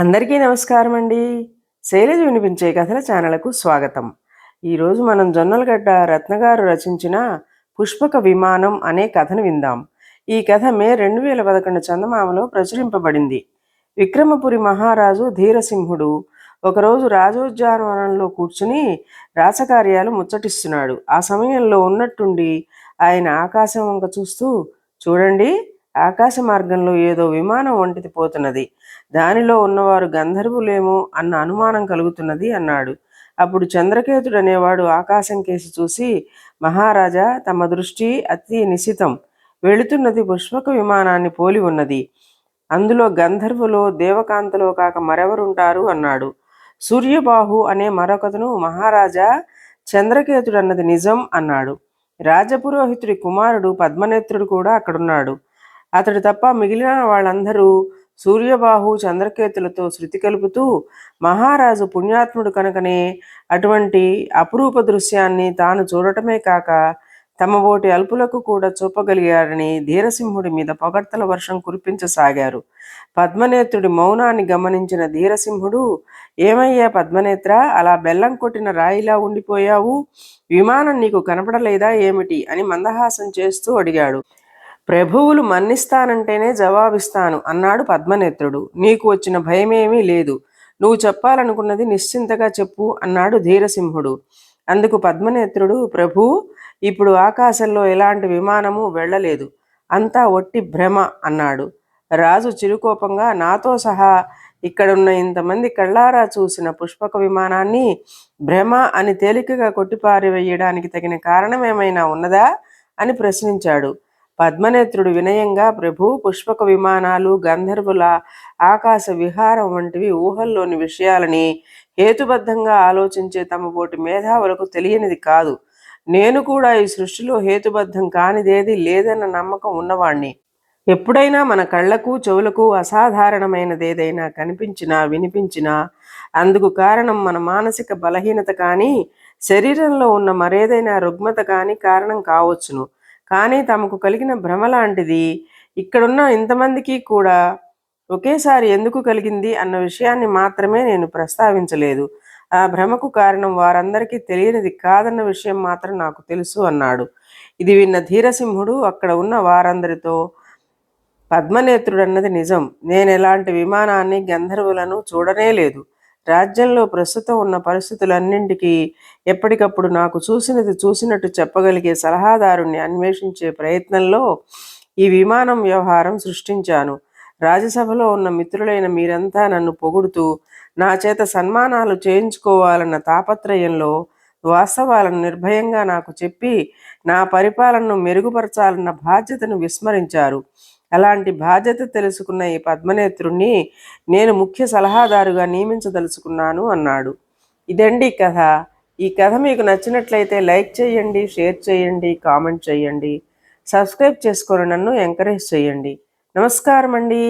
అందరికీ నమస్కారం అండి శైలజ వినిపించే కథల ఛానల్కు స్వాగతం. ఈరోజు మనం జొన్నలగడ్డ రత్నగారు రచించిన పుష్పక విమానం అనే కథను విందాం. ఈ కథ మే రెండు వేల పదకొండు చందమామలో ప్రచురింపబడింది. విక్రమపురి మహారాజు ధీరసింహుడు ఒకరోజు రాజోద్యానవనంలో కూర్చుని రాసకార్యాలు ముచ్చటిస్తున్నాడు. ఆ సమయంలో ఉన్నట్టుండి ఆయన ఆకాశం వంక చూస్తూ చూడండి ఆకాశ మార్గంలో ఏదో విమానం వంటిది పోతున్నది. దానిలో ఉన్నవారు గంధర్వులేమో అన్న అనుమానం కలుగుతున్నది అన్నాడు. అప్పుడు చంద్రకేతుడు అనేవాడు ఆకాశం కేసి చూసి మహారాజా తమ దృష్టి అతి నిశితం. వెళుతున్నది పుష్పక విమానాన్ని పోలి ఉన్నది. అందులో గంధర్వులో దేవకాంతలో కాక మరెవరుంటారు? అన్నాడు. సూర్యబాహు అనే మరొకతను మహారాజా చంద్రకేతుడు అన్నది నిజం అన్నాడు. రాజపురోహితుడి కుమారుడు పద్మనేత్రుడు కూడా అక్కడున్నాడు. అతడు తప్ప మిగిలిన వాళ్ళందరూ సూర్యబాహు చంద్రకేతులతో శృతి కలుపుతూ మహారాజు పుణ్యాత్ముడు కనుకనే అటువంటి అపురూప దృశ్యాన్ని తాను చూడటమే కాక తమ ఓటి అల్పులకు కూడా చూపగలిగారని ధీరసింహుడి మీద పొగడ్తల వర్షం కురిపించసాగారు. పద్మనేత్రుడి మౌనాన్ని గమనించిన ధీరసింహుడు ఏమయ్యా పద్మనేత్ర అలా బెల్లం కొట్టిన రాయిలా ఉండిపోయావు? విమానం నీకు కనపడలేదా ఏమిటి? అని మందహాసం చేస్తూ అడిగాడు. ప్రభువులు మన్నిస్తానంటేనే జవాబిస్తాను అన్నాడు పద్మనేత్రుడు. నీకు వచ్చిన భయమేమీ లేదు. నువ్వు చెప్పాలనుకున్నది నిశ్చింతగా చెప్పు అన్నాడు ధీరసింహుడు. అందుకు పద్మనేత్రుడు ప్రభు ఇప్పుడు ఆకాశంలో ఎలాంటి విమానము వెళ్ళలేదు. అంతా ఒట్టి భ్రమ అన్నాడు. రాజు చిరుకోపంగా నాతో సహా ఇక్కడున్న ఇంతమంది కళ్ళారా చూసిన పుష్పక విమానాన్ని భ్రమ అని తేలికగా కొట్టిపారివేయడానికి తగిన కారణం ఏమైనా ఉన్నదా అని ప్రశ్నించాడు. పద్మనేత్రుడు వినయంగా ప్రభు పుష్పక విమానాలు గంధర్వుల ఆకాశ విహారం వంటివి ఊహల్లోని విషయాలని హేతుబద్ధంగా ఆలోచించే తమ బోటి మేధావులకు తెలియనిది కాదు. నేను కూడా ఈ సృష్టిలో హేతుబద్ధం కానిదేది లేదన్న నమ్మకం ఉన్నవాణ్ణి. ఎప్పుడైనా మన కళ్ళకు చెవులకు అసాధారణమైనదేదైనా కనిపించినా వినిపించినా అందుకు కారణం మన మానసిక బలహీనత కానీ శరీరంలో ఉన్న మరేదైనా రుగ్మత కానీ కారణం కావచ్చును. కానీ తమకు కలిగిన భ్రమ లాంటిది. ఇక్కడున్న ఇంతమందికి కూడా ఒకేసారి ఎందుకు కలిగింది అన్న విషయాన్ని మాత్రమే నేను ప్రస్తావించలేదు. ఆ భ్రమకు కారణం వారందరికీ తెలియనిది కాదన్న విషయం మాత్రం నాకు తెలుసు అన్నాడు. ఇది విన్న ధీరసింహుడు అక్కడ ఉన్న వారందరితో పద్మనేత్రుడన్నది నిజం. నేను ఎలాంటి విమానాన్ని గంధర్వులను చూడనే లేదు రాజ్యంలో ప్రస్తుతం ఉన్న పరిస్థితులన్నింటికీ ఎప్పటికప్పుడు నాకు చూసినది చూసినట్టు చెప్పగలిగే సలహాదారుణ్ణి అన్వేషించే ప్రయత్నంలో ఈ విమానం వ్యవహారం సృష్టించాను. రాజ్యసభలో ఉన్న మిత్రులైన మీరంతా నన్ను పొగుడుతూ నా చేత సన్మానాలు చేయించుకోవాలన్న తాపత్రయంలో వాస్తవాలను నిర్భయంగా నాకు చెప్పి నా పరిపాలనను మెరుగుపరచాలన్న బాధ్యతను విస్మరించారు. అలాంటి బాధ్యత తెలుసుకున్న ఈ పద్మనేత్రుణ్ణి నేను ముఖ్య సలహాదారుగా నియమించదలుచుకున్నాను అన్నాడు. ఇదండి కథ. ఈ కథ మీకు నచ్చినట్లయితే లైక్ చేయండి షేర్ చేయండి కామెంట్ చేయండి. సబ్స్క్రైబ్ చేసుకొని నన్ను ఎంకరేజ్ చేయండి. నమస్కారం అండి